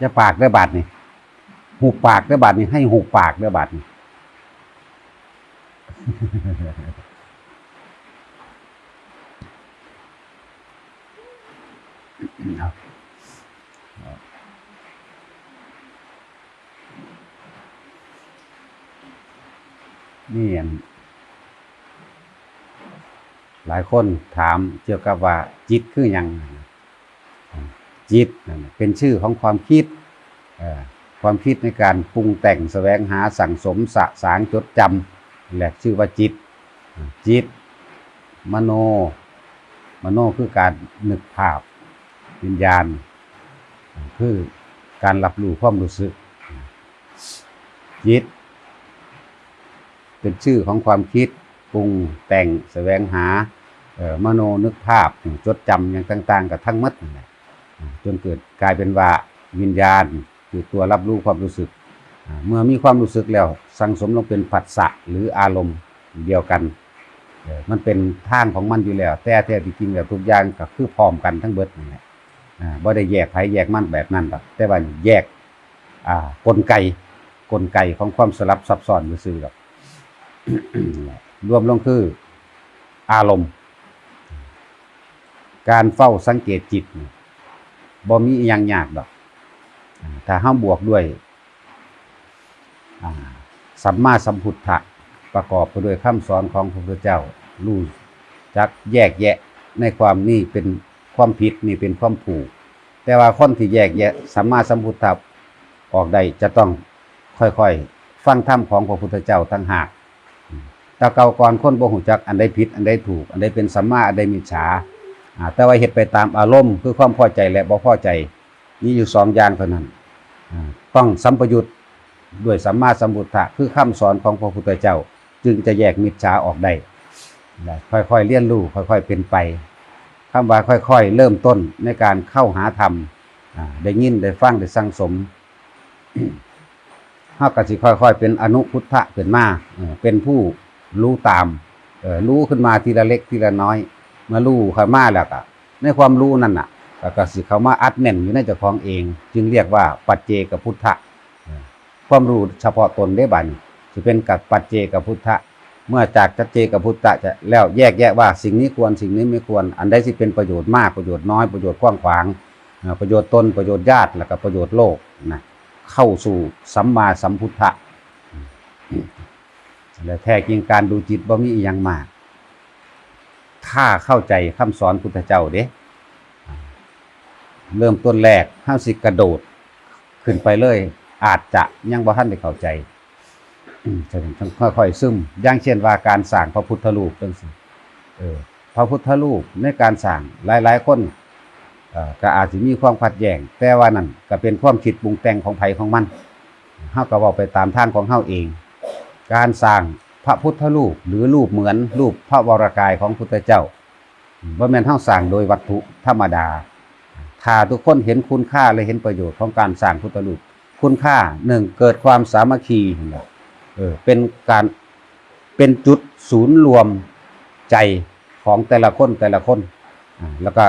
อย่าปากเด้บาดนี่หูปากเด้บาดนี่ให้หูปากเด้บาดนี่นี่อันหลายคนถามเกี่ยวกับว่าจิตคือหยัง จิตเป็นชื่อของความคิดความคิดในการปรุงแต่งแสวงหาสั่งสมสะสางจดจำแหละชื่อว่าจิต จิต มโน มโนคือการนึกภาพวิญญาณ คือการรับรู้ความรู้สึก จิต เป็นชื่อของความคิดปรุงแต่งแสวงหามโนนึกภาพจดจำอย่างต่าง ๆ กับทั้งมัดนั่นแหละ จนเกิดกลายเป็นว่าวิญญาณคือตัวรับรู้ความรู้สึก เมื่อมีความรู้สึกแล้ว สังสมลงเป็นผัสสะหรืออารมณ์เดียวกัน มันเป็นทางของมันอยู่แล้ว แต่แท้ที่จริงแล้วทุกอย่างก็คือพร้อมกันทั้งเบิดนั่นแหละอ่าบ่ได้แยกไผแยกมันแบบนั้นหรอกแต่ว่าแยกอ่ากลไกกลไกของความสลับซับซ้อนซื่อหรอกรวมลงคืออารมณ์ การเฝ้าสังเกตจิตนี่ บ่มีอหยังยากดอกอ่าถ้าห้าบวกด้วยสัมมาสัมพุทธะประกอบไปด้วยคำสอนของพระพุทธเจ้ารู้จักแยกแยะในความนี่เป็นความผิดนี่เป็นความผูก แต่ว่าคนที่แยกแยะสัมมาสัมพุทธะออกได้จะต้องค่อยๆ ฟังธรรมของพระพุทธเจ้าทั้งหากแต่เก่าก่อนคนบ่หูจักอันใดผิด อันใดถูก อันใดเป็นสัมมาอันใดมิจฉา แต่ว่าเฮ็ดไปตามอารมณ์คือความพอใจและบ่พอใจมีอยู่สองอย่างเท่านั้นต้องสัมปยุตด้วยสัมมาสัมพุทธะคือคำสอนของพระพุทธเจ้า จึงจะแยกมิจฉาออกได้ค่อยๆเรียนรู้ค่อยๆเป็นไปคำว่าค่อยๆ เริ่มต้นในการเข้าหาธรรมได้ยินได้ฟังได้สั่งสมเฮาก็สิค่อย ๆ เป็นอนุพุทธะขึ้นมาเป็นผู้รู้ตามรู้ขึ้นมาทีละเล็กทีละน้อย มื่อรู้เข้ามาแล้วก็ในความรู้นั่นน่ะก็สิเข้ามาอัดแน่นอยู่ในเจ้าของเอง จึงเรียกว่าปัจเจกพุทธะความรู้เฉพาะตนได้บันสิเป็นกับปัจเจกพุทธะเมื่อจากจัจเจกพุทธะจะแล้วแยกแยะว่าสิ่งนี้ควรสิ่งนี้ไม่ควร อันใดสิเป็นประโยชน์มากประโยชน์น้อยประโยชน์กว้างขวางประโยชน์ตนประโยชน์ญาติแล้วก็ประโยชน์โลกนะเข้าสู่สัมมาสัมพุทธะและแท้จริงการดูจิตบ่มีอีหยังมาก ถ้าเข้าใจคำสอนพุทธเจ้าเด้เริ่มต้นแรกห้าสิกระโดด ขึ้นไปเลย อาจจะยังบ่ทันได้เข้าใจจะต้องค่อยๆซึมอย่างเช่นว่าการสร้างพระพุทธรูปจังซี่เออพระพุทธรูปในการสร้างหลาย ๆ คนเอ่อก็อาจจะมีความขัดแย้งแต่ว่านั่นก็เป็นความคิดปรุงแต่งของไผของมันเฮาก็เว้าไปตามทางของเฮาเอง การสร้าง พระพุทธรูปหรือรูปเหมือนรูปพระวรากายของพุทธเจ้าบ่แม่นเฮาสร้างโดยวัตถุธรรมดา ถ้าทุกคนเห็นคุณค่าและเห็นประโยชน์ของการสร้างพุทธรูป คุณค่าหนึ่งเกิดความสามัคคีเออเป็นการเป็นจุดศูนย์รวมใจของแต่ละคนแต่ละคน แล้วก็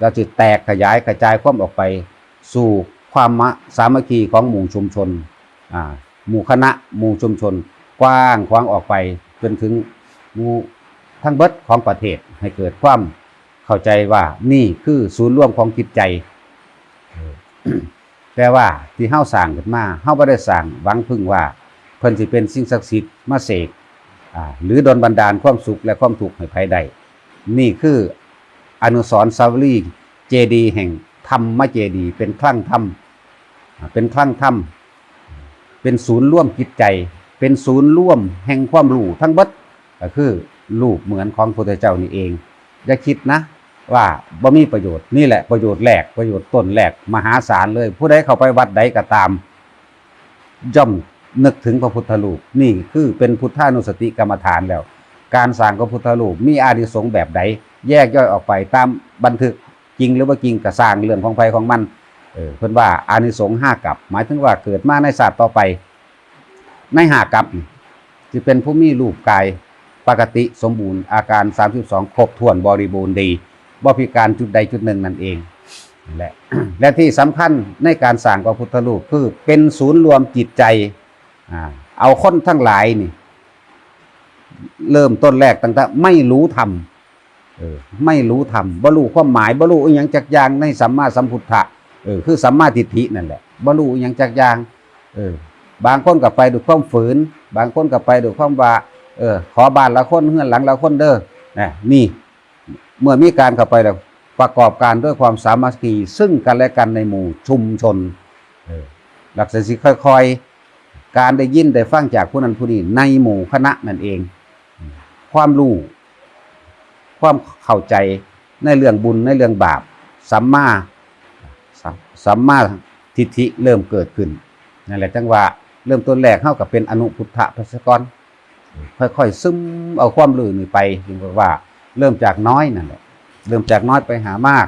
เราจะแตกขยายกระจายความออกไป สู่ความสามัคคีของหมู่ชุมชนหมู่คณะหมู่ชุมชน กว้างขวางออกไปจนถึงมูทั้งเบิดของประเทศให้เกิดความเข้าใจว่านี่คือศูนย์รวมของจิตใจ แต่ว่าที่เฮาสร้างขึ้นมาเฮาบ่ได้สร้างหวังพึ่งว่า เพิ่นสิเป็นสิ่งศักดิ์สิทธิ์มาเสกหรือดลบันดาลความสุขและความทุกข์ให้ภายใดนี่คืออนุสรณ์สาวรีเจดีแห่งธรรมเจดี เป็นคลั่งธรรม เป็นคลั่งธรรม เป็นศูนย์ร่วมจิตใจ เป็นศูนย์ร่วมแห่งความรู้ทั้งบิดก็คือรูปเหมือนของพระพุทธเจ้านี่เอง อย่าคิดนะ ว่าบ่มีประโยชน์นี่แหละประโยชน์แรกประโยชน์ต้นแรกมหาศาลเลย ผู้ใดเข้าไปวัดใดก็ตามย่อมนึกถึงพระพุทธรูปนี่คือเป็นพุทธานุสติกรรมฐานแล้ว การสร้างพระพุทธรูปมีอานิสงส์แบบใด แยกย่อยออกไปตามบันทึกจริงหรือว่าจริงก็สร้างเรื่องของไฟของมันเออเพิ่นว่าอานิสงส์ห้ากับ หมายถึงว่าเกิดมาในศาสตร์ต่อไป ในหากับจะเป็นผู้มีรูปกายปกติสมบูรณ์อาการ 32 ครบถ้วนบริบูรณ์ดีบ่พิการจุดใดจุดหนึ่งนั่นเองและและที่สำคัญในการสร้างพระพุทธรูปคือเป็นศูนย์รวมจิตใจเอาคนทั้งหลายนี่ เริ่มต้นแรกตั้งแต่ไม่รู้ธรรมไม่รู้ธรรมบรรลุความหมายบรรลุอหยังจักอย่างในสัมมาสัมพุทธะเออคือสัมมาทิฏฐินั่นแหละบรรลุอหยังจักอย่าง เออ บางคนก็ไปด้วยความฝืน บางคนก็ไปด้วยความว่าเออ ขอบ้านละคนเฮือนหลังละคนเด้อนะนี่เมื่อมีการเข้าไปแล้วประกอบการด้วยความสามัคคีซึ่งกันและกันในหมู่ชุมชนเออหลักสิค่อยๆ การได้ยินได้ฟังจากผู้นั้นผู้นี้ในหมู่คณะนั่นเอง ความรู้ความเข้าใจในเรื่องบุญในเรื่องบาปสัมมาสัมสัมมาทิฏฐิเริ่มเกิดขึ้นนั่นแหละจังว่า เริ่มต้นแรกเข้ากับเป็นอนุพุทธะพัสกรค่อยๆซึมเอาความรู้นี่ไปจึงว่า เริ่มจากน้อยนั่นแหละเริ่มจากน้อยไปหามาก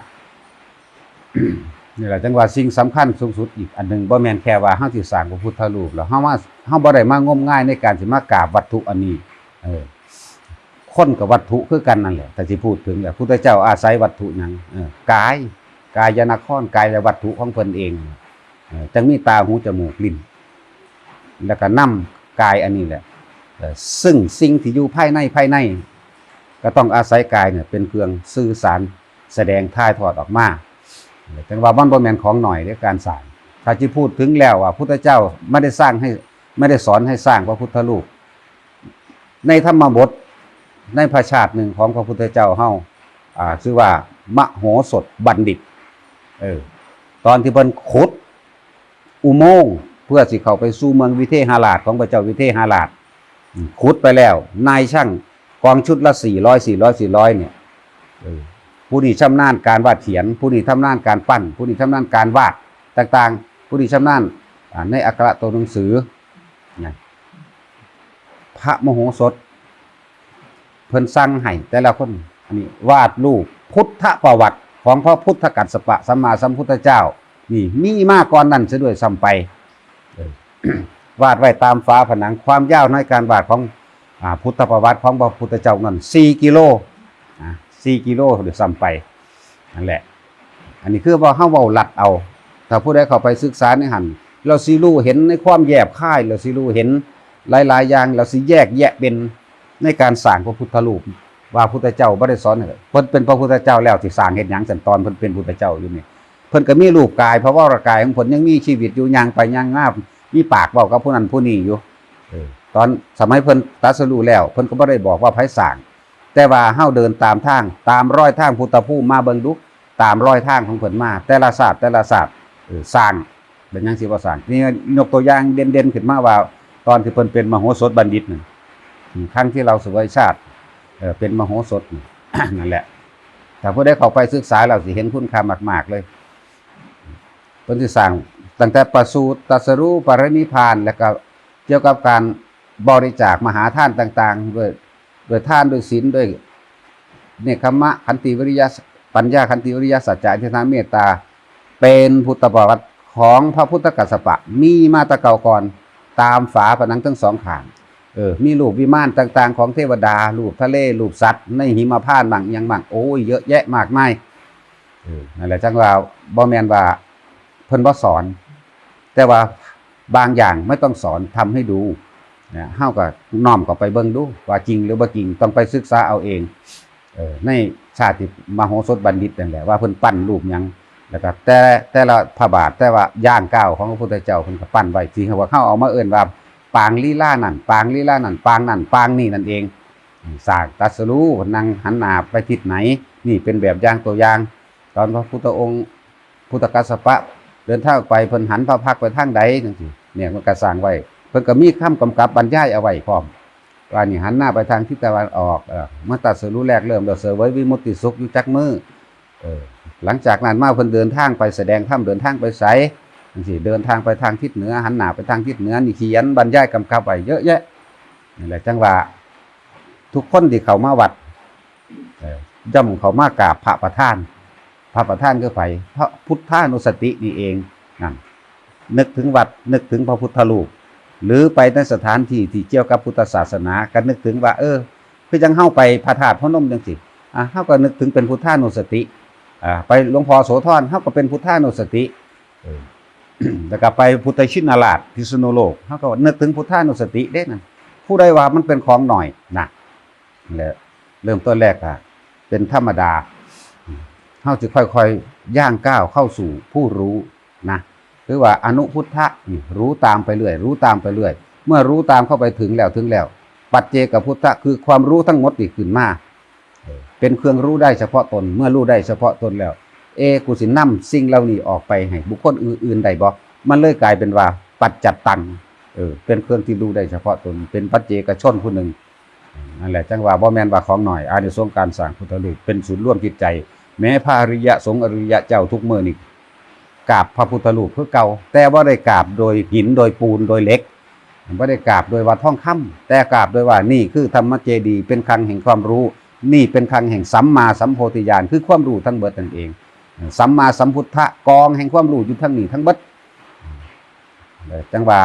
นี่แหละจังว่าสิ่งสำคัญสูงสุดอีกอันหนึ่งบ่แมนแค่ว่าเฮาสิสางพระพุทธรูปแล้วเฮามาเฮาบ่ได้มางมง่ายในการสิมากราบวัตถุอันนี้ เออคนกับวัตถุคือกันนั่นแหละแต่ที่พูดถึงแหละพุทธเจ้าอาศัยวัตถุยังเออกาย กายนครกายและวัตถุของเพิ่นเองเออจังมีตาหูจมูกลิ้น แล้วก็นํกายอันนี้แหละซึ่งสิ่งที่อยู่ภายในภายใน ก็ต้องอาศัยกายเนี่ยเป็นเครื่องสื่อสารแสดงท่ายทอดออกมาจังว่ามันบ่แมนของหน่อยในการสางถ้าที่พูดถึงแล้วว่าพุทธเจ้าไม่ได้สร้างให้ไม่ได้สอนให้สร้างพระพุทธรูปในธรรมบทในพระชาติหนึ่งของพระพุทธเจ้าเฮาอ่าชื่อว่ามโหสถบัณฑิตเออตอนที่เพิ่นขุดอุโมงค์ เพื่อสิเข้าไปสู่เมืองวิเทหราชของพระเจ้าวิเทหราชขุดไปแล้ว นายช่างกองชุดละสี่ร้อยสี่ร้อยสี่ร้อยเนี่ยผู้นี้ชำนาญการวาดเขียน ผู้นี้ชำนาญการปั้น ผู้นี้ชำนาญการวาดต่างๆ ผู้นี้ชำนาญในอักขระตัวหนังสือพระมโหสถ เพิ่นสั่งให้แต่ละคนอันนี้วาดรูปพุทธประวัติของพระพุทธกัสสปะสัมมาสัมพุทธเจ้า นี่มีมากก่อนนั้นซะด้วยซ้ำไป วาดไว้ตามฝาผนังความยาวในการวาดของอพุทธประวัติของพระพุทธเจ้านั้น4กิโลอ่กิโลเดี๋ยวซ้ำไปนั่นแหละ อันนี้คือว่าเฮาเว้าลัดเอา ถ้าผู้ใดเข้าไปศึกษาในหันเราสิรู้เห็นในความแยบค่ายเราสิรู้เห็นหลายๆอย่างเราสิแยกแยะเป็นในการสร้างพระพุทธรูปว่าพุทธเจ้าบ่ได้สอนให้เพิ่นเป็นพระพุทธเจ้าแล้วที่สร้างเฮ็ดหยังสันตอนเพิ่นเป็นพุทธเจ้าอยู่นี่เพิ่นก็มีรูปกายเพราะว่ากายของเพิ่นยังมีชีวิตอยู่ย่างไปย่างงา มีปากเว้ากับผู้นั้นผู้นี้อยู่เออตอนสมัยเพิ่นตรัสรู้แล้ว เพิ่นก็บ่ได้บอกว่าไผสร้างแต่ว่าเฮาเดินตามทาง ตามรอยทางพุทธภูมิมาเบิ่งดูตามรอยทางของเพิ่นมา แต่ละศาสตร์แต่ละศาสตร์เออสร้างเป็นหยังสิบ่สร้างนี่ยกตัวอย่างเด่นๆขึ้นมาว่า ตอนที่เพิ่นเป็นมโหสถบัณฑิตนั่นครั้งที่เราสวยชาติเออเป็นมโหสถนั่นแหละถ้าผู้ได้เข้าไปศึกษาเราสิเห็นคุณค่ามาก ๆเลยเพิ่นสิสร้าง ตั้งแต่ประสูติตรัสรู้ปรินิพานแล้วก็เกี่ยวกับการบริจาคมหาท่านต่างๆด้วยด้วยท่านด้วยศีลด้วยเนคขมะขันติวิริยะปัญญาขันติวิริยะสัจจะทิฏฐาเมตตา เป็นพุทธประวัติของพระพุทธกัสสปะ มีมาตะเก่าก่อนตามฝาผนังทั้งสองข้างเออมีรูปวิมานต่าง ๆ ของเทวดารูปทะเลรูปสัตว์ ในหิมพานต์บางอย่างบางโอ้ยเยอะแยะมากมายเออนั่นแหละจังว่าบ่แมนว่าเพิ่นบ่สอน แต่ว่าบางอย่างไม่ต้องสอนทำให้ดูนะเฮาก็น้อมก็ไปเบิ่งดู ว่าจริงหรือบ่จริงต้องไปศึกษาเอาเองเออในชาติมโหสถบัณฑิตนั่นแหละว่าเพิ่นปั้นรูปยังแล้วก็แต่แต่ละพระบาทแต่ว่าย่างก้าวของพระพุทธเจ้าเพิ่นก็ปั้นไว้ที่เขาว่าเขาเอามาเอิ้นว่าปางลีลานั่นปางลีลานั่นปางนั่นปางนี่นั่นเองสางตรัสรู้นั่งหันหน้าไปทิศไหน นี่เป็นแบบอย่างตัวอย่าง ตอนพระพุทธองค์พุทธกัสสปะ เดินทางไปเพิ่นหันพระพักไปทางใดจังซี่เนี่ยมันก็สร้างไว้ เพิ่นก็มีคำกำกับบรรยายเอาไว้พร้อมว่านี่หันหน้าไปทางทิศตะวันออกเออมื่อตรัสรู้แรกเริ่มเราเสวยวิมุตติสุขอยู่จักมือเออหลังจากนั้นมาเพิ่นเดินทางไปแสดงธรรมเดินทางไปไสจังซี่เดินทางไปทางทิศเหนือ หันหน้าไปทางทิศเหนือนี่เขียนบรรยายกำกับไว้เยอะแยะนี่แหละจังว่าทุกคนที่เขามาวัดย่อมเขามากราบพระประธาน พระประธานก็ไปพระพุทธานุสตินี่เองนั่นนึกถึงวัดนึกถึงพระพุทธรูปหรือไปในสถานที่ที่เกี่ยวกับพุทธศาสนาก็นึกถึงว่า เออคือจังเข้าไปพระธาตุพระนมจังสิอะเข้าก็นึกถึงเป็นพุทธานุสติอ่าไปหลวงพ่อโสธรเฮาก็เป็นพุทธานุสติเออแล้วก็ไปพุทธชินราชพิษณุโลกเฮาก็นึกถึงพุทธานุสติเด้นั่นผู้ใดว่ามันเป็นของหน่อยนะนั่นแหละเริ่มต้นแรกอะเป็นธรรมดา เฮาจะค่อยๆย่างก้าวเข้าสู่ผู้รู้นะหรือว่าอนุพุทธะรู้ตามไปเรื่อยรู้ตามไปเรื่อย เมื่อรู้ตามเข้าไปถึงแล้วถึงแล้ว ปัจเจกพุทธะคือความรู้ทั้งหมดที่ขึ้นมาเป็นเครื่องรู้ได้เฉพาะตน เมื่อรู้ได้เฉพาะตนแล้ว เอกูสินำสิ่งเหล่านี้ออกไปให้บุคคลอื่นๆได้บ่มันเลยกลายเป็นว่า ปัจจัตตังเออเป็นเครื่องที่รู้ได้เฉพาะตน เป็นปัจเจกชนผู้หนึ่งนั่นแหละจังว่าบ่แมนว่าของหน่อยอานิสงการสร้างพุทธรูปเป็นศูนย์ร่วมจิตใจ แม้พระอริยสงฆ์อริยเจ้าทุกเมื้อนี่กราบพระพุทธรูปคือเก่า แต่บ่าได้กราบโดยหินโดยปูนโดยเล็กไม่ได้กราบโดยวัดท่องคำแต่กราบโดยว่านี่คือธรรมเจดีเป็นคลังแห่งความรู้ นี่เป็นคลังแห่งสัมมาสัมโพธิญาณคือความรู้ทั้งเบิดนั่นเอง สัมมาสัมพุทธะกองแห่งความรู้อยู่ทั้งนี้ทั้งเบิดจังว่า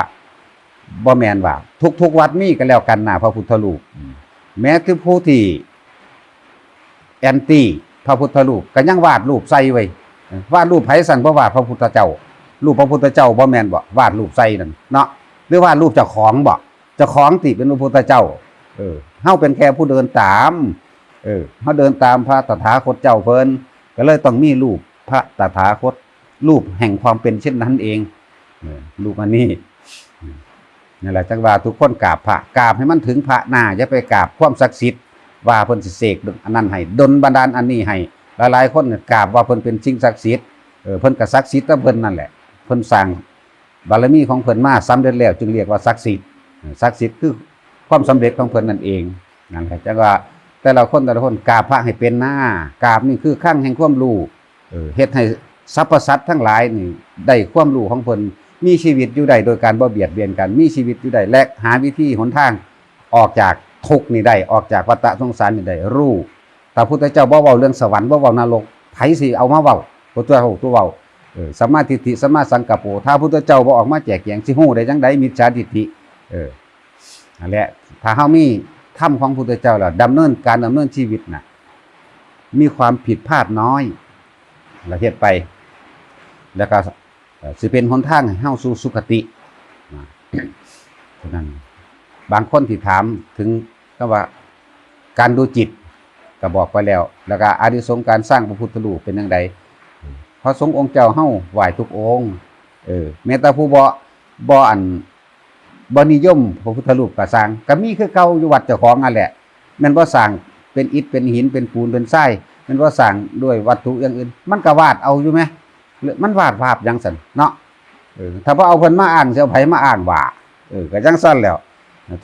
บ่แมนว่าทุกทุกๆวัดมีกันแล้วกันนะพระพุทธรูปแม้คือผู้ที่แอนตี้ ระพุทธรูปก็ยังวาดรูปใส่ไว้วาดรูปไผสั่นบ่วาดพระพุทธเจ้า รูปพระพุทธเจ้าบ่แมนบ่วาดรูปใส่นั่นเนาะหรือวาดรูปเจ้าของบ่เจ้าของติเป็นพระพุทธเจ้า เออเฮาเป็นแค่ผู้เดินตามเออเฮาเดินตามพระตถาคตเจ้าเพิ่นก็เลยต้องมีรูปพระตถาคต รูปแห่งความเป็นเช่นนั้นเองรูปอันนี้นั่แหละจังว่าทุกคนกราบพระกราบให้มันถึงพระหน้าอย่าไปกราบความศักดิ์สิทธิ์ ว่าเพิ่นสิเสกอันนั้นให้ดลบันดาลอันนี้ให้หลายๆคนเนี่ยกราบว่าเพิ่นเป็นสิ่งศักดิ์สิทธิ์เออเพิ่นก็ศักดิ์สิทธิ์แต่เพิ่นนั่นแหละเพิ่นสร้างบารมีของเพิ่นมาสำเร็จแล้วจึงเรียกว่าศักดิ์สิทธิ์ศักดิ์สิทธิ์คือความสำเร็จของเพิ่นนั่นเองนั่นแหละจังว่าแต่ละคนแต่ละคนกราบพระให้เป็นหน้ากราบนี่คือขั้งแห่งความรู้เออเฮ็ดให้สรรพสัตว์ทั้งหลายนี่ได้ความรู้ของเพิ่นมีชีวิตอยู่ได้โดยการบ่เบียดเบียนกันมีชีวิตอยู่ได้และหาวิธีหนทางออกจาก ทุกนี่ได้ออกจากวัฏสงสารนี่ได้รู้แต่พุทธเจ้าบ่เว้าเรื่องสวรรค์บ่เว้านรกไผสิเอามาเว้าพระเจ้าตัวเว้าเออสัมมาทิฏฐิสัมมาสังกัปโปถ้าพุทธเจ้าบ่ออกมาแจกแจงสิฮู้ได้จังไดมิจฉาทิฏฐิเออนั่นแหละถ้าเฮามีธรรมของพุทธเจ้าแล้วดำเนินการดำเนินชีวิตน่ะมีความผิดพลาดน้อยเราเฮ็ดไป แล้วก็สิเป็นหนทางให้เฮาสู่สุคตินะฉะนั้น บางคนที่ถามถึงก็ว่าการดูจิตก็บอกไปแล้ว แล้วก็อานิสงส์การสร้างพระพุทธรูปเป็นจังไดพระสงฆ์องค์เจ้าเฮาไหว้ทุกองค์เออแม้แต่ผู้บ่บ่อันบ่นิยมพระพุทธรูปก็สร้างก็มีคือเก่าอยู่วัดเจ้าของนั่นแหละม่นบ่สร้างเป็นอิฐเป็นหินเป็นปูนเป็นทรายม่นบ่สร้างด้วยวัตถุอย่างอื่น มันก็วาดเอาอยู่ไหมหรือมันวาดภาพจังซั่นเนาะเออถ้าบ่เอาเพิ่นมาอ้างสิเอาไผมาอ้างว่าเออก็จังซั่นแล้ว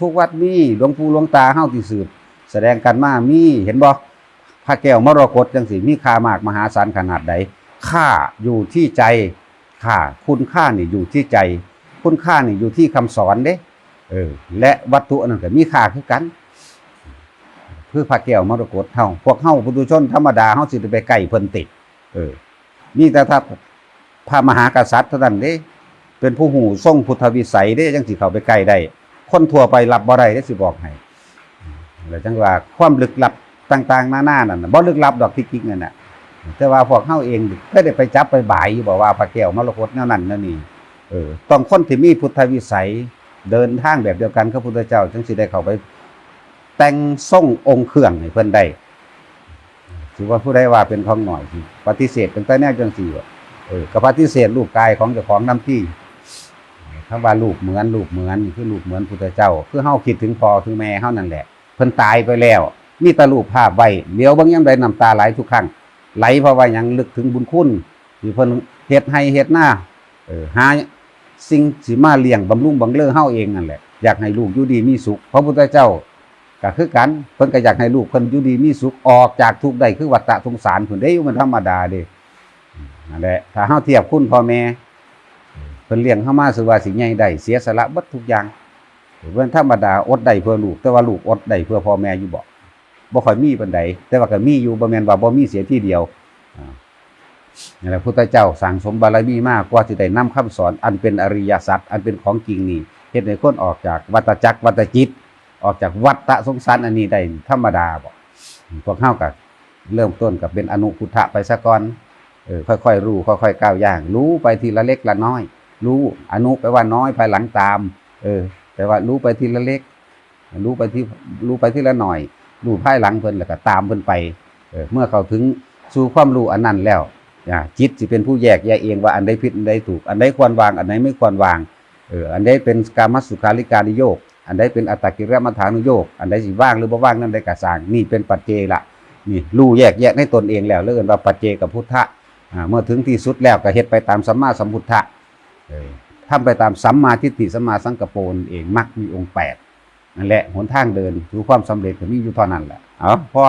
ทุกวัดมีหลวงปู่หลวงตาเฮาที่สืบ แสดงกันมามีเห็นบ่พระแก้วมรกตจังซี่มีค่ามากมหาศาลขนาดใดค่าอยู่ที่ใจค่าคุณค่านี่อยู่ที่ใจ คุณค่านี่อยู่ที่คำสอนเด้เออและวัตถุอันนั้นก็มีค่าคือกันคือพระแก้วมรกตเฮาพวกเฮาปุถุชนธรรมดาเฮาสิได้ไปใกล้เพิ่นติดเออนี่แต่ถ้าพระมหากษัตริย์เท่านั้นเด้ เป็นผู้หูทรงพุทธวิสัยเด้จังสิเข้าไปใกล้ได้ คนทั่วไปรับบ่ได้เด้สิบอกให้แล้วจังว่าความลึกลับต่างๆหน้านานั่นบ่ลึกลับดอกที่จริงนั่นน่ะแต่ว่าพวกเฮาเองเคยได้ไปจับไปบ่ายบอกว่าพระแก้วมรกตแนวนั้นแนวนี้เออต้องคนที่มีพุทธวิสัยเดินทางแบบเดียวกันกับพุทธเจ้าจึงสิได้เข้าไป แต่งทรงองค์เครื่องให้เพิ่นได้ถือว่าผู้ใดว่าเป็นของหน่อยสิปฏิเสธเป็นแต่แนวจังซี่ว่าเออก็ปฏิเสธรูปกายของเจ้าของนำที่ คำว่ารูปเหมือนรูปเหมือนคือรูปเหมือนพุทธเจ้า คือเฮาคิดถึงพ่อถึงแม่เฮานั่นแหละ เพิ่นตายไปแล้ว มีต่รูปภาพไว้เดี๋ยวบางยามใดน้ำตาไหลทุกครั้งไหลเพราะว่ายังลึกถึงบุญคุณที่เพิ่นเฮ็ดให้เฮ็ดหน้าเออหาสิ่งสิมาเลี้ยงบำรุงบังเลอเฮาเองนั่นแหละอยากให้ลูกอยู่ดีมีสุข พระพุทธเจ้าก็คือกันเพิ่นก็อยากให้ลูกเพิ่นอยู่ดีมีสุขออกจากทุกข์ได้คือวัฏสงสารเพิ่นได้มันธรรมดาเด้นั่นแหละถ้าเฮาเทียบคุณพ่อแม่ เพิ่นเลี้ยงเฮามาสือว่าสิใหญ่ได้เสียสละเบิดทุกอย่างเพิ่นธรรมดาอดได้เพื่อลูก แต่ว่าลูกอดได้เพื่อพ่อแม่อยู่บ่บ่ค่อยมีปานใดแต่ว่าก็มีอยู่บ่แม่นว่าบ่มีเสียที่เดียวอ่านี่แหละพุทธเจ้าสั่งสมบารมีมากกว่าสิได้นำคำสอน อันเป็นอริยสัจอันเป็นของจริงนี่เฮ็ดให้คนออกจากวัฏจักรวัฏจิต ออกจากวัฏสงสารอันนี้ได้ธรรมดาบ่พวกเฮาก็เริ่มต้นกับเป็นอนุพุทธะไปซะก่อนเออค่อยๆรู้ค่อยๆก้าวย่าง รู้ไปทีละเล็กละน้อย รู้อนุแปลว่าน้อยภายหลังตาม เออแปลว่ารู้ไปทีละเล็ก รู้ไปที่รู้ไปทีละหน่อย รู้ภายหลังเพิ่นแล้วก็ตามเพิ่นไปเออเมื่อเขาถึงสู่ความรู้อันนั้นแล้วจิตสิเป็นผู้แยกแยะเองว่าอันใดผิดอันใดถูก อันใดควรวาง อันไหนไม่ควรวางเอออันใดเป็นกามัสสุขาริการิโยก อันใดเป็นอัตตกิรมัฐานุโยก อันใดสิว่างหรือบ่ว่างนั่นได้กระสางนี่เป็นปัจเจละนี่รู้แยกแยะในตนเองแล้วเรื่องว่าปัจเจกับพุทธะเมื่อถึงที่สุดแล้วก็เฮ็ดไปตามสัมมาสัมพุทธะ ทำไปตามสัมมาทิฏฐิสัมมาสังกปรเองมักมีองค์แปดนั่นแหละหนทางเดินสู่ความสำเร็จก็มีอยู่เท่านั้นแหละเอาพ่อ